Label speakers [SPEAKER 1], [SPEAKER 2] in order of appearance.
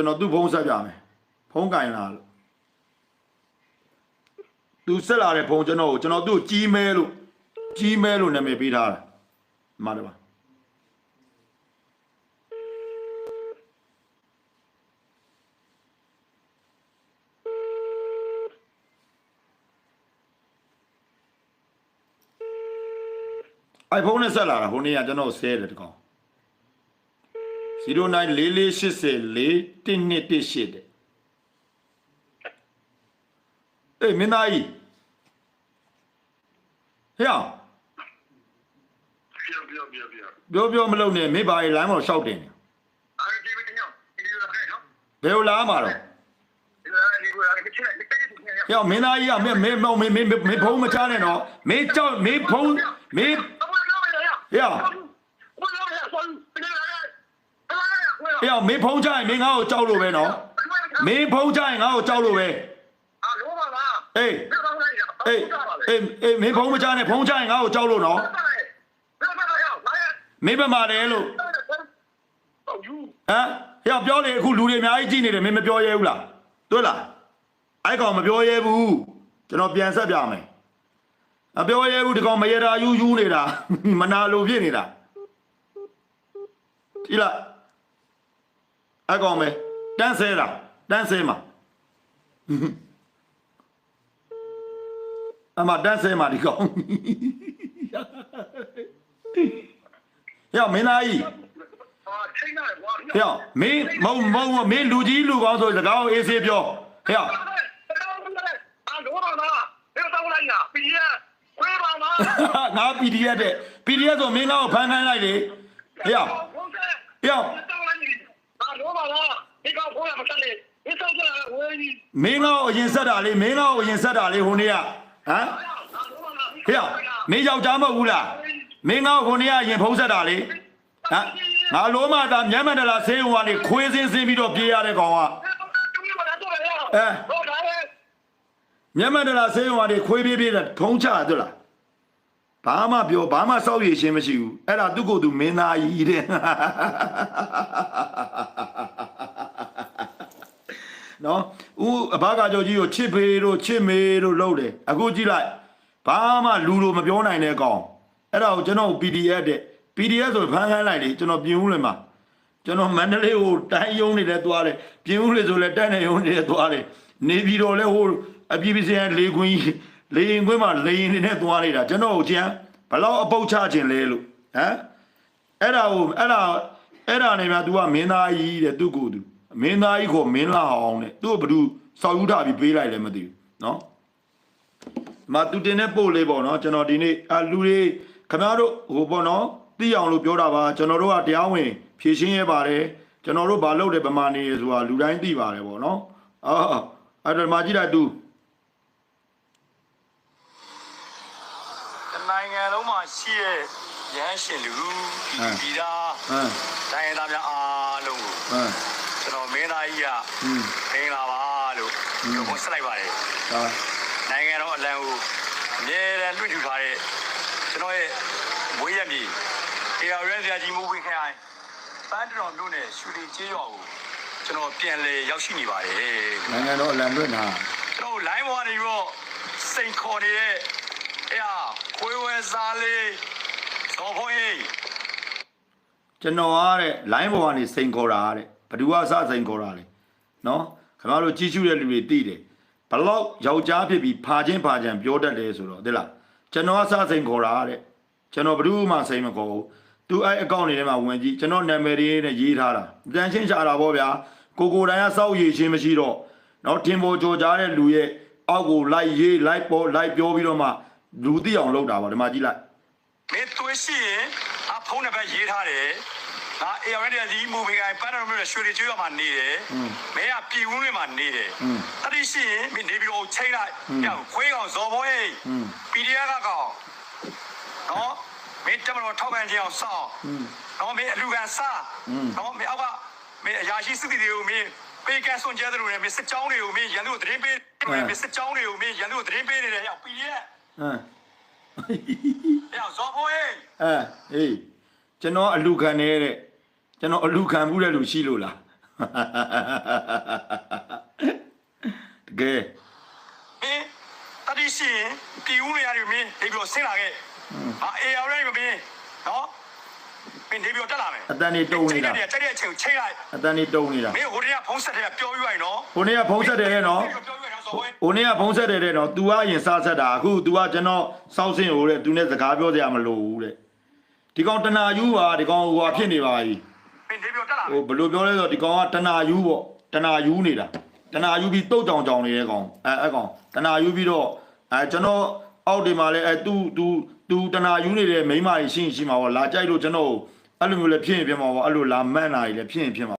[SPEAKER 1] ကျွန်တော်သူ့ဖုန်းဆက်ပြမယ်ဖုန်းကင်လာလို့သူဆက်လာတဲ့ဖုန်းကျွန်တော်ကိုကျွန်တော်သူ့ကိုကြီးမဲလို့ကြီးမဲလို့နာမည်ပေးထားတာဒီမှာတပါအိုင်ဖုန်းနဲ့ဆက်လာတာဟိုနေ့ကကျွန်တော်ဆဲတယ်တကောင် 0944804128တဲ့အေးမင်းသားကြီးဟဲ့အောင်
[SPEAKER 2] ပြောပြောပြောပြော
[SPEAKER 1] ပြောပြောမလုပ်နဲ့မိဘကြီးလိုင်းပေါ်ရှောက်တင်တယ်
[SPEAKER 2] အားဒီမင်းညောဒီလိုခဲ့နော်
[SPEAKER 1] ဘယ်လိုလာမှာတော့
[SPEAKER 2] ဒီလိုဒီလိုအဲ့ဒီချက်လက်တက်နေ
[SPEAKER 1] ဟဲ့အောင်မင်းသားကြီးကမင်းမင်းမင်းမင်းမင်းဖုန်းမချနဲ့နော်မင်းကြောက်မင်းဖုန်းမင်းဟဲ့ အောင်မင်းဖုန်းချရင်မင်းငါ့ကိုကြောက်လို့ပဲနော်မင်းဖုန်းချရင်ငါ့ကိုကြောက်လို့ပဲ
[SPEAKER 2] အာလောပါလား
[SPEAKER 1] အေးအေးအေးအေးမင်းဖုန်းမချနဲ့ဖုန်းချရင်ငါ့ကိုကြောက်လို့နော်မင်းဘက်မှာတယ်လို့
[SPEAKER 2] ဟုတ်ယူ
[SPEAKER 1] ဟမ်ဟဲ့ပြောလေအခုလူတွေအများကြီးကြည့်နေတယ်မင်းမပြောရဲဘူးလားတွေ့လားအဲ့ကောင်မပြောရဲဘူးကျွန်တော်ပြန်ဆက်ပြမယ်မပြောရဲဘူးဒီကောင်မရတာယူယူနေတာမနာလိုဖြစ်နေတာဒီလား အဲ့ကောင်ပဲတန်းဆဲတာတန်းဆဲမှာအမတန်းဆဲမှာဒီကောင်ဟဲ့မင်းသားကြီး
[SPEAKER 2] အာချိန်နေကွာ
[SPEAKER 1] ဟဲ့မင်းမုံမုံမင်းလူကြီးလူကောင်းဆိုစကားကိုအေးဆေးပြောဟဲ့
[SPEAKER 2] အာလောပါလားဘယ်တော့လိုက်ရပြီရခွေးပါလား
[SPEAKER 1] ငါ PDF တဲ့ PDF ဆိုမင်းကောဖမ်းခိုင်းလိုက်လေဟဲ့ဟဲ့
[SPEAKER 2] အာလောပါလားဒီကောင်ကိုရမဆက်လေဒီဆောင်ကြဝေးကြီး
[SPEAKER 1] မင်းကောအရင်ဆက်တာလေမင်းကောအရင်ဆက်တာလေဟိုနေ့ကဟမ်ဟဲ့မင်းယောက်ျားမဟုတ်ဘူးလားမင်းကောဟိုနေ့ကအရင်ဖုံးဆက်တာလေဟမ်ငါလုံးမသားမျက်မှန်တလားဆေးရုံကနေခွေးစင်းစင်းပြီးတော့ပြေးရတဲ့ကောင်က
[SPEAKER 2] ဟုတ်တယ်
[SPEAKER 1] မျက်မှန်တလားဆေးရုံကနေခွေးပြေးပြေးတဲ့ထုံးချတယ်လားဘာမှပြောဘာမှစောက်ရည်ရှင်းမရှိဘူးအဲ့ဒါသူ့ကိုယ်သူမင်းသားကြီးတဲ့ နော်ဦးအဘကကြောကြီးကိုချစ်ဖေးတို့ချစ်မေးတို့လုပ်တယ်အခုကြည့်လိုက်ဘာမှလူလိုမပြောနိုင်တဲ့ကောင်အဲ့ဒါကိုကျွန်တော် PDF တဲ့ PDF ဆိုဖမ်းခန်းလိုက်လေကျွန်တော်ပြင်ဦးလေမှာကျွန်တော်မန္တလေးကိုတိုင်းယုံနေတယ်သွားတယ်ပြင်ဦးလေဆိုလဲတိုင်းနေယုံနေတယ်သွားတယ်နေပြည်တော်လဲဟိုအပြည်ပြည်ဆိုင်ရာလေကွင်းကြီးလေရင်ကွင်းမှာလေရင်နေနဲ့သွားနေတာကျွန်တော်ကိုကြမ်းဘလောက်အပုတ်ချခြင်းလဲလို့ဟမ်အဲ့ဒါကိုအဲ့ဒါအဲ့ဒါနေမှာ तू ကမင်းသားကြီးတဲ့သူ့ကိုယ်သူ မင်းသားကြီးကိုမင်းလာအောင်တဲ့သူ့ကိုဘယ်သူစောက်ယူထားပြီးပေးလိုက်လဲမသိဘူးနော်မတူတင်တဲ့ပို့လေးပေါ့နော်ကျွန်တော်ဒီနေ့အလူတွေခင်ဗျားတို့ဟိုပေါ့နော်သိအောင်လို့ပြောတာပါကျွန်တော်တို့ကတရားဝင် ဖြည့်ရှင်းရပါတယ်ကျွန်တော်တို့ဘာလုပ်တယ်ဗမာနေဆိုတာလူတိုင်းသိပါတယ်ပေါ့နော်အော်အဲ့ဒါမှကြည့်လိုက်သူ
[SPEAKER 3] တနိုင်ငံလုံးမှာရှိတဲ့ရဟန်းရှင်လူပြည်သား
[SPEAKER 1] ဟမ်
[SPEAKER 3] တိုင်းသားများအားလုံးကို
[SPEAKER 1] ဟမ်
[SPEAKER 3] ကျွန်တော်မင်းသားကြီးက
[SPEAKER 1] ဟင်း
[SPEAKER 3] မင်္ဂလာပါလို့ပြောဖို့ဆက်လိုက်ပါတယ်
[SPEAKER 1] ဟာ
[SPEAKER 3] နိုင်ငံတော်အလံကိုအမြဲတမ်းလွှင့်ထူထားတဲ့ကျွန်တော်ရဲ့မွေးရမည်အေရရန်စရာကြီးမူဝင်းခိုင်ပန်းတော်မြို့နယ်ရှူလီကျေးရွာကိုကျွန်တော်ပြန်လေရောက်ရှိနေပါတယ်
[SPEAKER 1] နိုင်ငံတော်အလံလွင့်တာ
[SPEAKER 3] ကျွန်တော် line ပေါ်ကနေပြီးတော့စိန်ခေါ်နေတဲ့အဲ့ဟာခွေးဝဲစားလေးသောဖို့ဟိ
[SPEAKER 1] ကျွန်တော်ကတဲ့ line ပေါ်ကနေစိန်ခေါ်တာတဲ့ ဘဒူကစစိန်ခေါ်တာလေနော်ခင်ဗျားတို့ကြီးစုတဲ့လူတွေသိတယ်ဘလောက်ယောက်ျားဖြစ်ပြီးဖာချင်းဖာချံပြောတတ်တယ်ဆိုတော့သိလားကျွန်တော်ကစစိန်ခေါ်တာတဲ့ကျွန်တော်ဘဒူမှစိန်မခေါ်ဘူးသူအဲ့အကောင့်တွေထဲမှာဝင်ကြည့်ကျွန်တော်နာမည်လေးနဲ့ရေးထားတာတန်ရှင်းရှာတာပေါ့ဗျာကိုကိုတိုင်ကစောက်ရည်ချင်းမရှိတော့နော်တင်ပေါ်ကြော်ကြားတဲ့လူရဲ့အောက်ကိုလိုက်ရေးလိုက်ပေါ်လိုက်ပြောပြီးတော့မှလူသိအောင်လုပ်တာပါဒီမှာကြည့်လိုက်
[SPEAKER 3] မင်းသွေးရှိရင်အဖုံးတစ်ပတ်ရေးထားတယ် ငါအေရန်ဒီမူဗီကိုင်ပန်းတော်မြို့နယ်ရွှေလီကျွော်မှာနေတယ်မင်းကပြည်ဝန်းတွေမှာနေတယ်အဲ့ဒီရှိရင်မင်းနေပြီးတော့ချိန်လိုက်ပြောင်းခွေးကောင်ဇော်ဘွေး PDF ကကောင်နော်မင်းတမတော်ထောက်ခံခြင်းအောင်စောင့်နော်မင်းအလူကန်စားနော်မင်းအောက်ကမင်းအရာရှိစစ်တီတွေကိုမင်းပေးကန်းစွန်ကျဲတယ်လို့လည်းမင်းစစ်ကြောင်းတွေကိုမင်းရန်သူကိုသတင်းပေးမင်းစစ်ကြောင်းတွေကိုမင်းရန်သူကိုသတင်းပေးနေတယ်ဟဲ့ PDF
[SPEAKER 1] ဟမ်
[SPEAKER 3] ဟဲ့ဇော်ဘွေး
[SPEAKER 1] အဲဟေးကျွန်တော်အလူခံနေတဲ့ ကျွန်တော်အလူခံဘူးတဲ့လူရှိလို့လားတကယ်
[SPEAKER 3] မင်းတတိရှိပြည်ဦးနေရာတွေမင်းနေပြီးတော့ဆင်းလာခဲ့ဟာအေရော်ရိုင်းမမင်းနော်မင်းနေပြီးတော့တက်လာမယ်
[SPEAKER 1] အတန်နေတုံနေတာ
[SPEAKER 3] တက်တဲ့အချိန်ချိန်လိုက်
[SPEAKER 1] အတန်နေတုံနေတာ
[SPEAKER 3] မင်းဟိုတည်းကဖုံးဆက်တယ်ကပြောပြရင်နော်
[SPEAKER 1] ဟိုနေ့ကဖုံးဆက်တယ်တဲ့နော်ဟိုနေ့ကဖုံးဆက်တယ်တဲ့နော် तू ကအရင်စားဆက်တာအခု तू ကကျွန်တော်စောက်စင်ဟိုတဲ့ तू နဲ့စကားပြောစရာမလိုဘူးတဲ့ဒီကောင်တနာယူပါဒီကောင်ဟိုဟာဖြစ်နေပါ
[SPEAKER 3] ကြီး နေပြီးတော့တက်လာ
[SPEAKER 1] ဟိုဘယ်လိုပြောလဲဆိုတော့ဒီကောင်ကတနာယူပေါ့တနာယူနေတာတနာယူပြီးတုတ်တောင်တောင်နေတဲ့ကောင်အဲအဲကောင်တနာယူပြီးတော့အဲကျွန်တော်အောက်ဒီမှာလဲအဲသူသူသူတနာယူနေတဲ့မိန်းမကြီးရှင်းရှင်းမှာပေါ့လာကြိုက်လို့ကျွန်တော်အဲ့လိုမျိုးလည်းဖြစ်ရင်ဖြစ်မှာပေါ့အဲ့လိုလာမန့်တာကြီးလည်းဖြစ်ရင်ဖြစ်မှာ